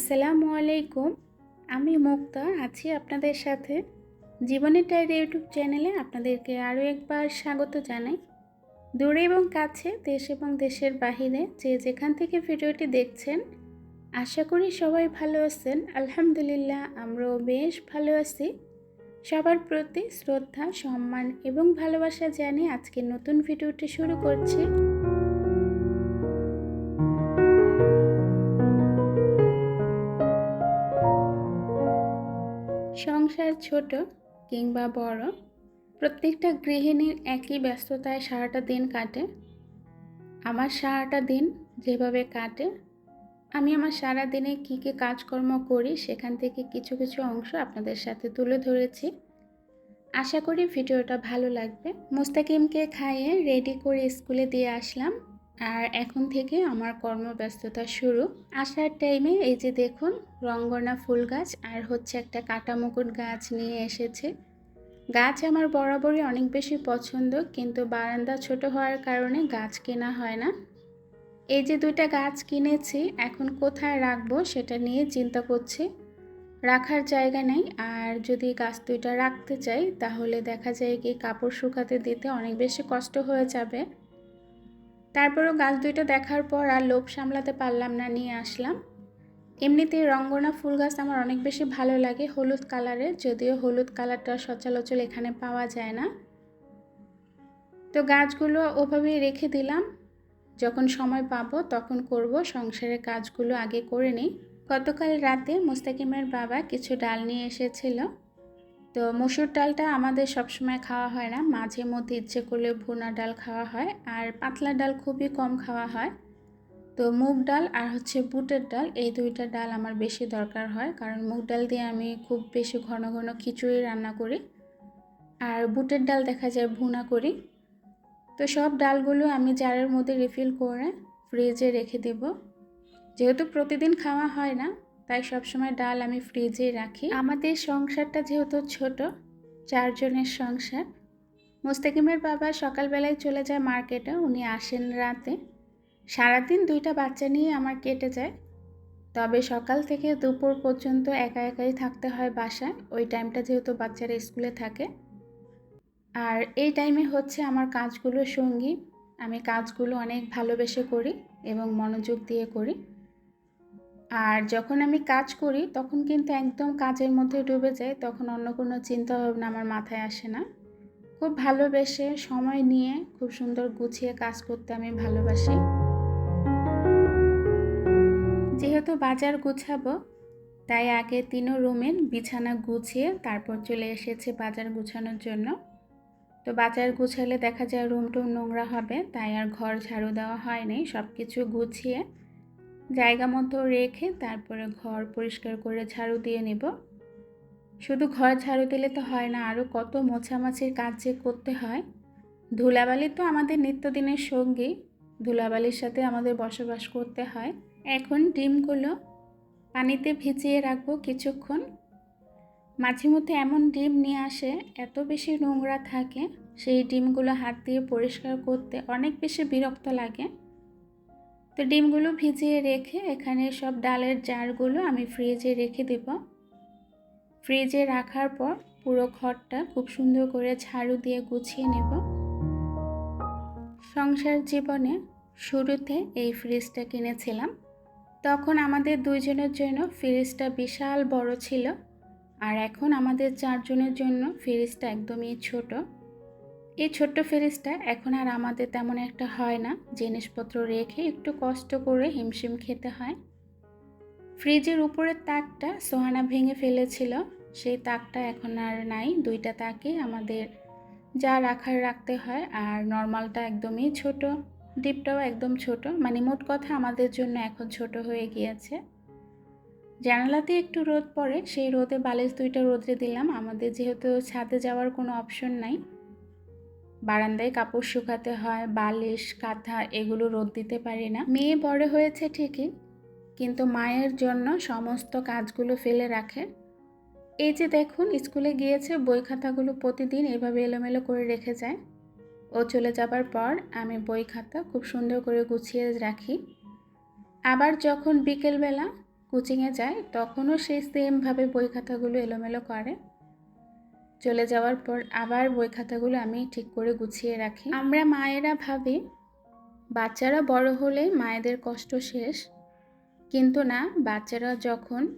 আসসালামু আলাইকুম। আমি মুক্তা, আছি আপনাদের সাথে। জীবনের ডায়েরি ইউটিউব চ্যানেলে আপনাদেরকে আরও একবার স্বাগত জানাই। দূরে এবং কাছে, দেশ এবং দেশের বাহিরে যে যেখান থেকে ভিডিওটি দেখছেন, আশা করি সবাই ভালো আছেন। আলহামদুলিল্লাহ, আমরাও বেশ ভালো আছি। সবার প্রতি শ্রদ্ধা, সম্মান এবং ভালোবাসা জানিয়ে আজকে নতুন ভিডিওটি শুরু করছি। সংসার ছোট কিংবা বড়, প্রত্যেকটা গৃহিণীর একই ব্যস্ততায় সারাটা দিন কাটে। আমার সারাটা দিন যেভাবে কাটে, আমি আমার সারা দিনে কী কী কাজকর্ম করি সেখান থেকে কিছু কিছু অংশ আপনাদের সাথে তুলে ধরেছি। আশা করি ভিডিওটা ভালো লাগবে। মুস্তাকিমকে খাইয়ে রেডি করে স্কুলে দিয়ে আসলাম। আর এখন থেকে আমার কর্মব্যস্ততা শুরু। আসার টাইমে এই যে দেখুন, রঙ্গনা ফুল গাছ আর হচ্ছে একটা কাটা মুকুট গাছ নিয়ে এসেছে। গাছ আমার বরাবরই অনেক বেশি পছন্দ, কিন্তু বারান্দা ছোট হওয়ার কারণে গাছ কেনা হয় না। এই যে দুইটা গাছ কিনেছি, এখন কোথায় রাখব সেটা নিয়ে চিন্তা করছি। রাখার জায়গা নেই, আর যদি গাছ দুইটা রাখতে চাই, তাহলে দেখা যায় কি কাপড় শুকাতে দিতে অনেক বেশি কষ্ট হয়ে যাবে। তারপরও গাছ দুইটা দেখার পর আর লোভ সামলাতে পারলাম না, নিয়ে আসলাম। এমনিতেই রঙ্গনা ফুল গাছ আমার অনেক বেশি ভালো লাগে হলুদ কালারের যদিও হলুদ কালারটা সচলাচল এখানে পাওয়া যায় না। তো গাছগুলো ওভাবেই রেখে দিলাম। যখন সময় পাবো তখন করব, সংসারের কাজগুলো আগে করে নিই। গতকাল রাতে মুস্তাকিমের বাবা কিছু ডাল নিয়ে এসেছিল। তো মসুর ডালটা আমাদের সবসময় খাওয়া হয় না। মাঝে মধ্যে ইচ্ছে করলে ভুনা ডাল খাওয়া হয় আর পাতলা ডাল খুবই কম খাওয়া হয়। তো মুগ ডাল আর হচ্ছে বুটের ডাল এই দুইটা ডাল আমার বেশি দরকার হয় কারণ মুগ ডাল দিয়ে আমি খুব বেশি ঘন ঘন খিচুড়ি রান্না করি আর বুটের ডাল দেখা যায় ভুনা করি। তো সব ডালগুলো আমি জারের মধ্যে রিফিল করে ফ্রিজে রেখে দেব। যেহেতু প্রতিদিন খাওয়া হয় না তাই সবসময় ডাল আমি ফ্রিজেই রাখি। আমাদের সংসারটা যেহেতু ছোট, চারজনের সংসার। মুস্তাকিমের বাবা সকালবেলায় চলে যায় মার্কেটে, উনি আসেন রাতে। সারাদিন দুইটা বাচ্চা নিয়ে আমার কেটে যায়। তবে সকাল থেকে দুপুর পর্যন্ত একা একাই থাকতে হয় বাসায়। ওই টাইমটা যেহেতু বাচ্চারা স্কুলে থাকে। আর এই টাইমে হচ্ছে আমার কাজগুলো সঙ্গী। আমি কাজগুলো অনেক ভালোবেসে করি এবং মনোযোগ দিয়ে করি। আর যখন আমি কাজ করি, তখন কিন্তু একদম কাজের মধ্যে ডুবে যাই, তখন অন্য কোনো চিন্তা ভাবনা আমার মাথায় আসে না। খুব ভালোবেসে সময় নিয়ে খুব সুন্দর গুছিয়ে কাজ করতে আমি ভালোবাসি। যেহেতু বাজার গুছাবো, তাই আগে তিনও রুমের বিছানা গুছিয়ে তারপর চলে এসেছে বাজার গুছানোর জন্য। তো বাজার গুছালে দেখা যায় রুম টুম নোংরা হবে, তাই আর ঘর ঝাড়ু দেওয়া হয়নি সব কিছু গুছিয়ে জায়গা মতো রেখে তারপরে ঘর পরিষ্কার করে ঝাড়ু দিয়ে নেব। শুধু ঘর ঝাড়ু দিলে তো হয় না আরও কত মোছামাছির কাজ যে করতে হয়। ধুলাবালি তো আমাদের নিত্যদিনের সঙ্গী, ধুলাবালির সাথে আমাদের বসবাস করতে হয়। এখন ডিমগুলো পানিতে ভিজিয়ে রাখব কিছুক্ষণ। মাঝে মধ্যে এমন ডিম নিয়ে আসে, এত বেশি নোংরা থাকে, সেই ডিমগুলো হাত দিয়ে পরিষ্কার করতে অনেক বেশি বিরক্ত লাগে। তো ডিমগুলো ভিজিয়ে রেখে এখানে সব ডালের জারগুলো আমি ফ্রিজে রেখে দেব। ফ্রিজে রাখার পর পুরো ঘরটা খুব সুন্দর করে ঝাড়ু দিয়ে গুছিয়ে নেব। সংসার জীবনে শুরুতে এই ফ্রিজটা কিনেছিলাম। তখন আমাদের দুইজনের জন্য ফ্রিজটা বিশাল বড় ছিল। আর এখন আমাদের চারজনের জন্য ফ্রিজটা একদমই ছোট। এই ছোট্ট ফ্রিজটা এখন আর আমাদের তেমন একটা হয় না। জিনিসপত্র রেখে একটু কষ্ট করে হিমশিম খেতে হয়। ফ্রিজের উপরের তাকটা সোহানা ভেঙে ফেলেছিল। সেই তাকটা এখন আর নাই। দুইটা তাকে আমাদের যা রাখার রাখতে হয়। আর নর্মালটা একদমই ছোট। ডিপটাও একদম ছোট। মানে মোট কথা আমাদের জন্য এখন ছোট হয়ে গিয়েছে। জানালাতে একটু রোদ পড়ে। সেই রোদে বালিশ দুইটা রোদে দিলাম। আমাদের যেহেতু ছাদে যাওয়ার কোনো অপশন নাই। বারান্দায় কাপড় শুকাতে হয়, বালিশ, কাঁথা এগুলো রোদ দিতে পারি না। মেয়ে বড় হয়েছে ঠিকই, কিন্তু মায়ের জন্য সমস্ত কাজগুলো ফেলে রাখে। এই যে দেখুন, স্কুলে গিয়েছে, বই খাতাগুলো প্রতিদিন এভাবে এলোমেলো করে রেখে যায়। ও চলে যাবার পর আমি বই খাতা খুব সুন্দর করে গুছিয়ে রাখি। আবার যখন বিকেলবেলা কোচিংয়ে যায়, তখনও সেই সেমভাবে বই খাতাগুলো এলোমেলো করে। চলে যাওয়ার পর আবার বই খাতাগুলো আমি ঠিক করে গুছিয়ে রাখি। আমরা মায়েরা ভাবি, বাচ্চারা বড় হলে মায়েদের কষ্ট শেষ। কিন্তু না, বাচ্চারা যখন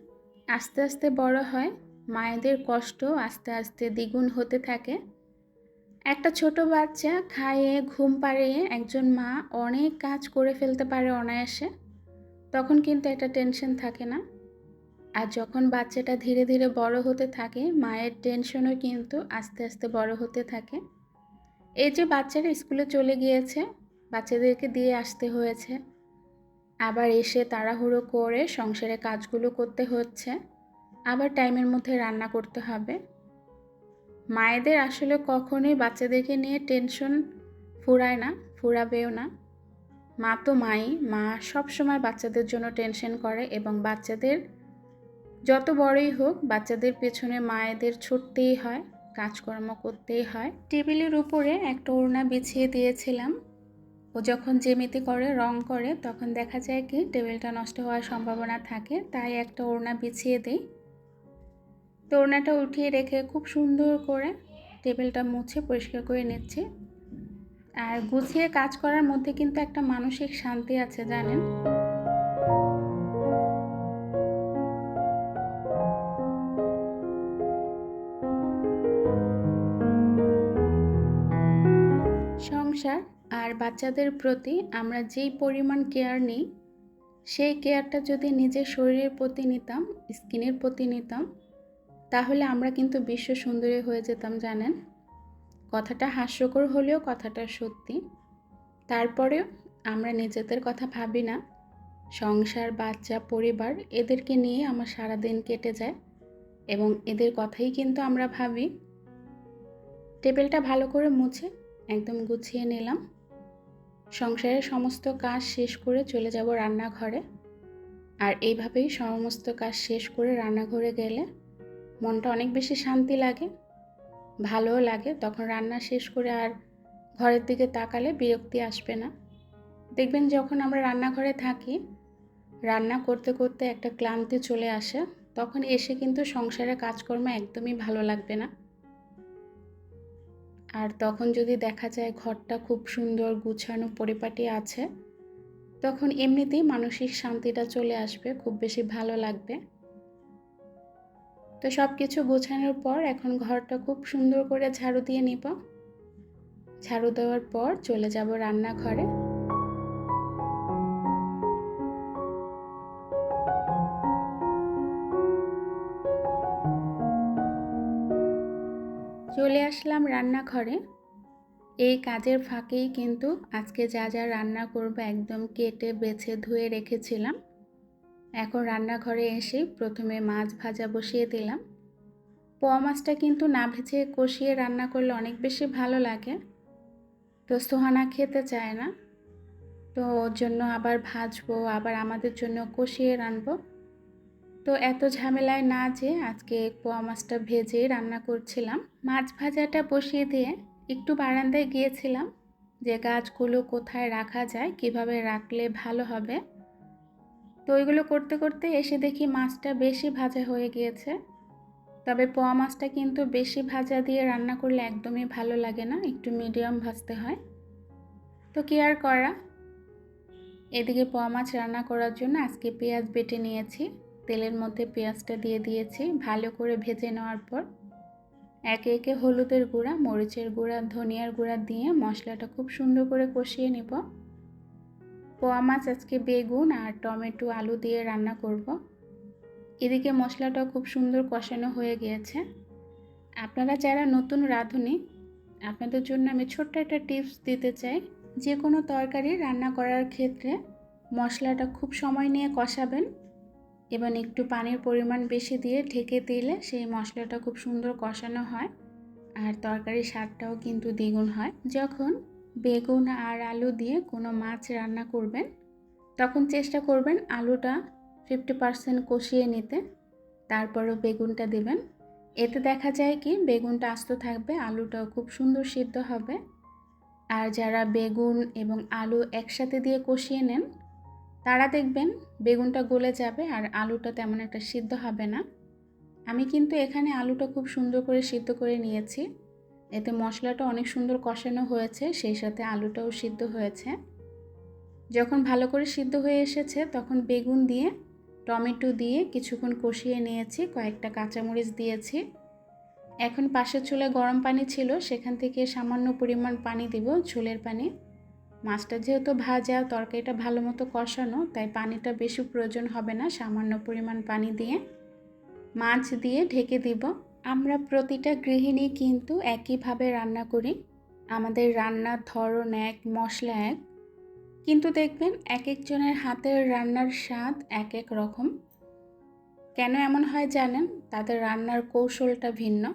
আস্তে আস্তে বড় হয়, মায়েদের কষ্ট আস্তে আস্তে দ্বিগুণ হতে থাকে। একটা ছোট বাচ্চা খাইয়ে ঘুম পাড়িয়ে একজন মা অনেক কাজ করে ফেলতে পারে অনায়াসে। তখন কিন্তু একটা টেনশন থাকে না। আর যখন বাচ্চাটা ধীরে ধীরে বড় হতে থাকে, মায়ের টেনশনও কিন্তু আস্তে আস্তে বড় হতে থাকে। এই যে বাচ্চারা স্কুলে চলে গিয়েছে, বাচ্চাদেরকে দিয়ে আসতে হয়েছে। আবার এসে তাড়াহুড়ো করে সংসারে কাজগুলো করতে হচ্ছে। আবার টাইমের মধ্যে রান্না করতে হবে। মায়েদের আসলে কখনোই বাচ্চাদেরকে নিয়ে টেনশন ফুরায় না, ফুরাবেও না। মা তো মাই, মা সব সময় বাচ্চাদের জন্য টেনশন করে এবং বাচ্চাদের যত বড়ই হোক, বাচ্চাদের পেছনে মায়েদের ছুটতেই হয়, কাজকর্ম করতেই হয়। টেবিলের উপরে একটা ওড়না বিছিয়ে দিয়েছিলাম। ও যখন জেমিতে করে, রং করে, তখন দেখা যায় কি, টেবিলটা নষ্ট হওয়ার সম্ভাবনা থাকে, তাই একটা ওড়না বিছিয়ে দিই। তো ওড়নাটা উঠিয়ে রেখে খুব সুন্দর করে টেবিলটা মুছে পরিষ্কার করে নিচ্ছি। আর গুছিয়ে কাজ করার মধ্যে কিন্তু একটা মানসিক শান্তি আছে, জানেন? সংসার আর বাচ্চাদের প্রতি আমরা যেই পরিমাণ কেয়ার নিই, সেই কেয়ারটা যদি নিজের শরীরের প্রতি নিতাম, স্কিনের প্রতি নিতাম, তাহলে আমরা কিন্তু বিশ্ব সুন্দরী হয়ে যেতাম, জানেন? কথাটা হাস্যকর হলেও কথাটা সত্যি। তারপরেও আমরা নিজেদের কথা ভাবি না। সংসার, বাচ্চা, পরিবার এদেরকে নিয়ে আমার সারা দিন কেটে যায় এবং এদের কথাই কিন্তু আমরা ভাবি। টেবিলটা ভালো করে মুছে একদম গুছিয়ে নিলাম। সংসারের সমস্ত কাজ শেষ করে চলে যাব রান্নাঘরে। আর এইভাবেই সমস্ত কাজ শেষ করে রান্নাঘরে গেলে মনটা অনেক বেশি শান্তি লাগে, ভালোও লাগে। তখন রান্না শেষ করে আর ঘরের দিকে তাকালে বিরক্তি আসবে না। দেখবেন যখন আমরা রান্নাঘরে থাকি, রান্না করতে করতে একটা ক্লান্তি চলে আসে, তখন এসে কিন্তু সংসারের কাজকর্ম একদমই ভালো লাগবে না। আর তখন যদি দেখা যায় ঘরটা খুব সুন্দর গুছানো পরিপাটি আছে, তখন এমনিতেই মানসিক শান্তিটা চলে আসবে, খুব বেশি ভালো লাগবে। তো সব কিছু গোছানোর পর এখন ঘরটা খুব সুন্দর করে ঝাড়ু দিয়ে নিব। ঝাড়ু দেওয়ার পর চলে যাব রান্নাঘরে। চলে আসলাম রান্নাঘরে। এই কাজের ফাঁকেই কিন্তু আজকে যা যা রান্না করব একদম কেটে, বেছে, ধুয়ে রেখেছিলাম। এখন রান্নাঘরে এসে প্রথমে মাছ ভাজা বসিয়ে দিলাম। পোয়া মাছটা কিন্তু না ভেজে কষিয়ে রান্না করলে অনেক বেশি ভালো লাগে। তো সোহানা খেতে চায় না। তো ওর জন্য আবার ভাজবো, আবার আমাদের জন্য কষিয়ে রানবো তো এত ঝামেলায় না যে আজকে পোয়া মাছটা ভেজে রান্না করছিলাম। মাছ ভাজাটা বসিয়ে দিয়ে একটু বারান্দায় গিয়েছিলাম যে গাছগুলো কোথায় রাখা যায়, কীভাবে রাখলে ভালো হবে। তো ওইগুলো করতে করতে এসে দেখি মাছটা বেশি ভাজা হয়ে গিয়েছে। তবে পোয়া মাছটা কিন্তু বেশি ভাজা দিয়ে রান্না করলে একদমই ভালো লাগে না, একটু মিডিয়াম ভাজতে হয়। তো কি আর করা? এদিকে পোয়া মাছ রান্না করার জন্য আজকে পেঁয়াজ বেটে নিয়েছি। তেলের মধ্যে পেঁয়াজটা দিয়ে দিয়েছি, ভালো করে ভেজে নেওয়ার পর একে একে হলুদের গুঁড়া, মরিচের গুঁড়া, ধনিয়ার গুঁড়া দিয়ে মশলাটা খুব সুন্দর করে কষিয়ে নেব। পোয়া মাছ আজকে বেগুন আর টমেটো আলু দিয়ে রান্না করব। এদিকে মশলাটা খুব সুন্দর কষানো হয়ে গিয়েছে। আপনারা যারা নতুন রাঁধুনি, আপনাদের জন্য আমি ছোট্ট একটা টিপস দিতে চাই, যে কোনো তরকারি রান্না করার ক্ষেত্রে মশলাটা খুব সময় নিয়ে কষাবেন। এবং একটু পানির পরিমাণ বেশি দিয়ে ঢেকে দিলে সেই মশলাটা খুব সুন্দর কষানো হয়। আর তরকারির স্বাদটাও কিন্তু দ্বিগুণ হয়। যখন বেগুন আর আলু দিয়ে কোনো মাছ রান্না করবেন, তখন চেষ্টা করবেন আলুটা ফিফটি পারসেন্ট কষিয়ে নিতে। তারপরও বেগুনটা দেবেন। এতে দেখা যায় কি, বেগুনটা আস্ত থাকবে, আলুটাও খুব সুন্দর সিদ্ধ হবে। আর যারা বেগুন এবং আলু একসাথে দিয়ে কষিয়ে নেন তারা দেখবেন বেগুনটা গলে যাবে আর আলুটা তেমন একটা সিদ্ধ হবে না। আমি কিন্তু এখানে আলুটা খুব সুন্দর করে সিদ্ধ করে নিয়েছি। এতে মশলাটা অনেক সুন্দর কষানো হয়েছে, সেই সাথে আলুটাও সিদ্ধ হয়েছে। যখন ভালো করে সিদ্ধ হয়ে এসেছে, তখন বেগুন দিয়ে, টমেটো দিয়ে কিছুক্ষণ কষিয়ে নিয়েছি, কয়েকটা কাঁচামরিচ দিয়েছি। এখন পাশের চুলে গরম পানি ছিল, সেখান থেকে সামান্য পরিমাণ পানি দিব, ঝোলের পানি। মাছটা যেহেতু ভাজা, তরকারিটা ভালো মতো কষানো, তাই পানিটা বেশি প্রয়োজন হবে না, সামান্য পরিমাণ পানি দিয়ে। মাছ দিয়ে ঢেকে দিব। আমরা প্রতিটা গৃহিণী কিন্তু একইভাবে রান্না করি। আমাদের রান্নার ধরন এক, মশলা এক। কিন্তু দেখবেন এক একজনের হাতের রান্নার স্বাদ এক এক রকম। কেন এমন হয় জানেন? তাদের রান্নার কৌশলটা ভিন্ন।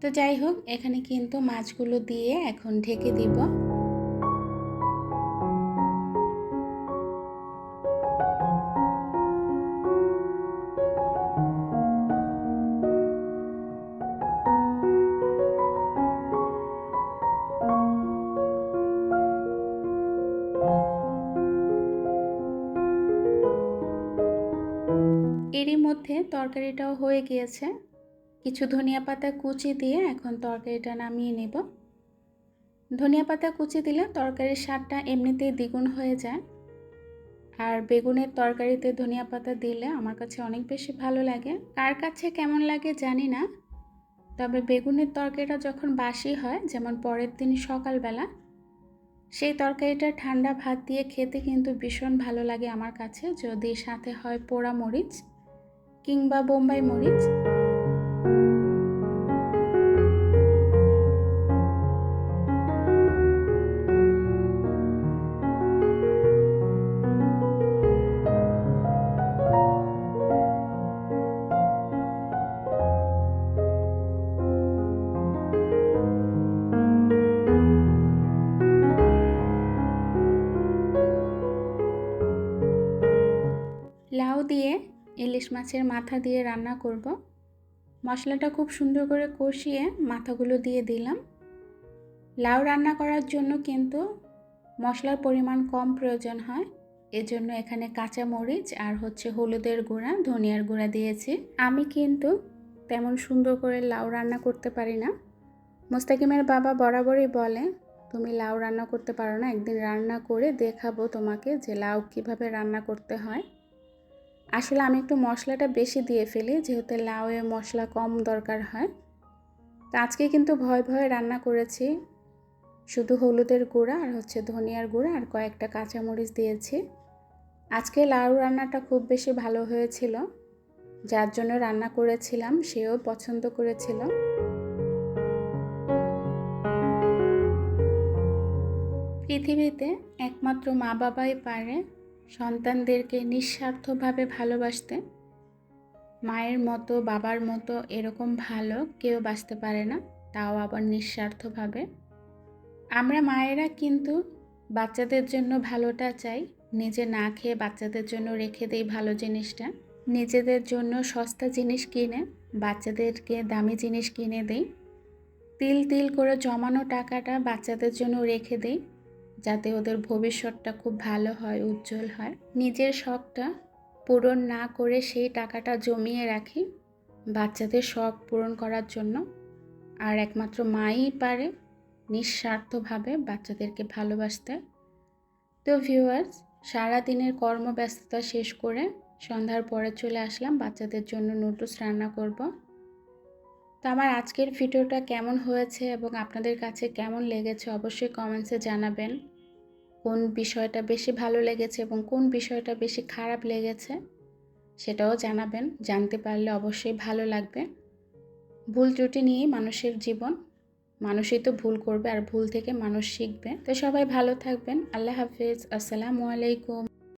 তো যাই হোক, এখানে কিন্তু মাছগুলো দিয়ে এখন ঢেকে দিব। এরই মধ্যে তরকারিটাও হয়ে গিয়েছে। কিছু ধনিয়া পাতা কুচি দিয়ে এখন তরকারিটা নামিয়ে নেব। ধনিয়া পাতা কুচি দিলে তরকারির স্বাদটা এমনিতেই দ্বিগুণ হয়ে যায়। আর বেগুনের তরকারিতে ধনিয়া পাতা দিলে আমার কাছে অনেক বেশি ভালো লাগে। কার কাছে কেমন লাগে জানি না। তবে বেগুনের তরকারিটা যখন বাসি হয়, যেমন পরের দিন সকালবেলা, সেই তরকারিটা ঠান্ডা ভাত দিয়ে খেতে কিন্তু ভীষণ ভালো লাগে আমার কাছে। যদি সাথে হয় পোড়া মরিচ কিংবা বোম্বাই মরিচ? লাউ দিয়ে ইলিশ মাছের মাথা দিয়ে রান্না করব। মশলাটা খুব সুন্দর করে কষিয়ে মাথাগুলো দিয়ে দিলাম। লাউ রান্না করার জন্য কিন্তু মশলার পরিমাণ কম প্রয়োজন হয়। এজন্য এখানে কাঁচা মরিচ আর হচ্ছে হলুদের গুঁড়া, ধনিয়ার গুঁড়া দিয়েছি। আমি কিন্তু তেমন সুন্দর করে লাউ রান্না করতে পারি না। মোস্তাকিমের বাবা বরাবরই বলে, তুমি লাউ রান্না করতে পারো না, একদিন রান্না করে দেখাবো তোমাকে যে লাউ কীভাবে রান্না করতে হয়। আসলে আমি একটু মশলাটা বেশি দিয়ে ফেলি, যেহেতু লাউয়ে মশলা কম দরকার হয়। তো আজকে কিন্তু ভয় ভয়ে রান্না করেছি। শুধু হলুদের গুঁড়া আর হচ্ছে ধনিয়ার গুঁড়া আর কয়েকটা কাঁচামরিচ দিয়েছি। আজকে লাউ রান্নাটা খুব বেশি ভালো হয়েছিল। যার জন্য রান্না করেছিলাম, সেও পছন্দ করেছিল। পৃথিবীতে একমাত্র মা বাবাই পারে। সন্তানদেরকে নিঃস্বার্থভাবে ভালোবাসতে, মায়ের মতো, বাবার মতো এরকম ভালো কেউ বাঁচতে পারে না, তাও আবার নিঃস্বার্থভাবে। আমরা মায়েরা কিন্তু বাচ্চাদের জন্য ভালোটা চাই, নিজে না খেয়ে বাচ্চাদের জন্য রেখে দেই ভালো জিনিসটা। নিজেদের জন্য সস্তা জিনিস কিনে, বাচ্চাদেরকে দামি জিনিস কিনে দেই। তিল তিল করে জমানো টাকাটা বাচ্চাদের জন্য রেখে দেই। যাতে ওদের ভবিষ্যৎটা খুব ভালো হয়, উজ্জ্বল হয়। নিজের শখটা পূরণ না করে সেই টাকাটা জমিয়ে রাখি বাচ্চাদের শখ পূরণ করার জন্য। আর একমাত্র মাই পারে নিঃস্বার্থভাবে বাচ্চাদেরকে ভালোবাসতে। তো ভিউয়ার্স সারাদিনের কর্মব্যস্ততা শেষ করে সন্ধ্যার পরে চলে আসলাম। বাচ্চাদের জন্য নুডলস রান্না করব। তো আমার আজকের ভিডিওটা কেমন হয়েছে এবং আপনাদের কাছে কেমন লেগেছে অবশ্যই কমেন্টসে জানাবেন। কোন বিষয়টা বেশি ভালো লেগেছে এবং কোন বিষয়টা বেশি খারাপ লেগেছে সেটাও জানাবেন। জানতে পারলে অবশ্যই ভালো লাগবে। ভুল ত্রুটি নিয়েই মানুষের জীবন। মানুষই তো ভুল করবে আর ভুল থেকে মানুষ শিখবে। তো সবাই ভালো থাকবেন। আল্লাহ হাফিজ। আসসালামু আলাইকুম।